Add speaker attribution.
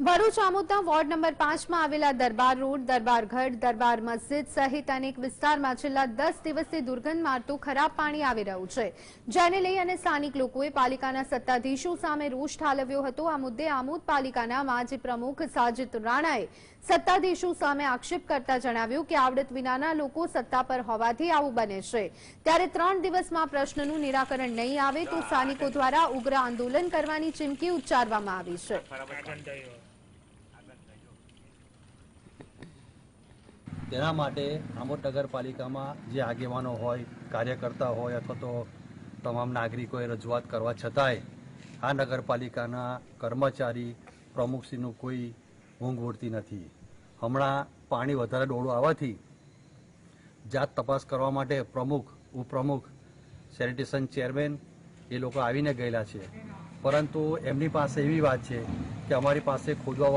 Speaker 1: Bharuch આમોદના ward number પાંચમાં આવેલા દરબાર road, દરબાર ગઢ દરબાર મસ્જિદ સહિત અનેક વિસ્તારમાં છેલ્લા દસ દિવસથી દુર્ગંધ મારતું ખરાબ પાણી આવી રહ્યું છે. જેને લઈ અને સ્થાનિક લોકોએ પાલિકાના સત્તાધીશો સામે રોષ ઠાલવ્યો હતો. આ મુદ્દે આમોદ પાલિકાના માજી પ્રમુખ સાજિદ રાણાએ સત્તાધીશો સામે આક્ષેપ કરતા જણાવ્યું કે આવડત વિનાના લોકો સત્તા પર હોવાથી આવું બને છે. ત્યારે ત્રણ દિવસમાં પ્રશ્નનું નિરાકરણ નહીં આવે તો સ્થાનિકો દ્વારા ઉગ્ર આંદોલન કરવાની ચીમકી ઉચ્ચારવામાં આવી છે.
Speaker 2: તેના માટે આમોદ નગરપાલિકામાં જે આગેવાનો હોય, કાર્યકર્તા હોય અથવા તો તમામ નાગરિકોએ રજૂઆત કરવા છતાંય આ નગરપાલિકાના કર્મચારી પ્રમુખશ્રીનું કોઈ ઊંઘ ઉડતી નથી. હમણાં પાણી વધારે ડોળું આવવાથી જાત તપાસ કરવા માટે પ્રમુખ, ઉપપ્રમુખ, સેનિટેશન ચેરમેન એ લોકો આવીને ગયેલા છે. પરંતુ એમની પાસે એવી વાત છે કે અમારી પાસે ખોદવા